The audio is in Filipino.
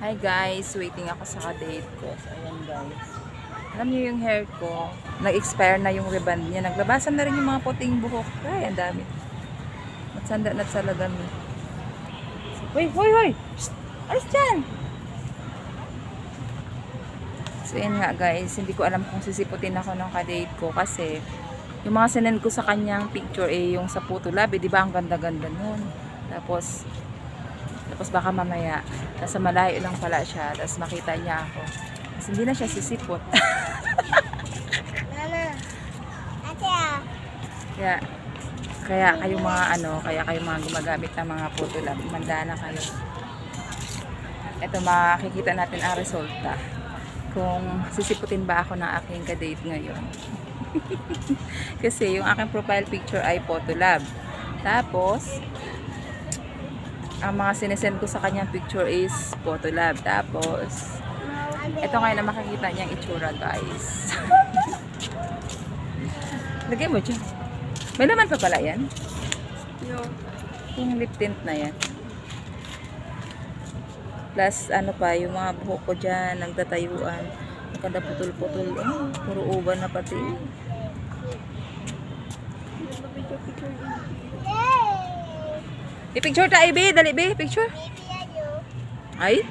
Hi guys, waiting ako sa ka-date ko. So, ayan guys. Alam niyo yung hair ko, nag-expire na yung ribbon niya. Naglabasan na rin yung mga puting buhok. Ay, ang dami. Natsanda na talaga mi. Hoy, hoy, hoy! Alis dyan! So, yun nga guys, hindi ko alam kung sisiputin ako ng ka-date ko kasi yung mga sinend ko sa kanyang picture eh, yung sa Puto Lab, eh, di ba ang ganda-ganda nun. Tapos, tapos baka mamaya, nasa malayo lang pala siya, tapos makita niya ako. Tapos hindi na siya sisipot. Mama. Ate ah. kaya, kaya kayo mga ano, kaya kayo mga gumagamit ng mga Puto Lab, manda na kayo. Ito makikita natin ang resulta. Kung sisiputin ba ako ng aking kadate ngayon. Kasi yung aking profile picture ay Photolab. Tapos, ang mga sinesend ko sa kanyang picture is Photolab. Tapos, ito ngayon na makikita niyang itsura guys. Lagay mo dyan. May laman pa pala yan? Yung lip tint na yan. Plus, ano pa, yung mga buhok ko dyan, nagtatayuan. Maganda putol-putol. Oh, puro uban na pati. Yay! I-picture tayo, be. Dali, be. Picture. Ayo. Ay,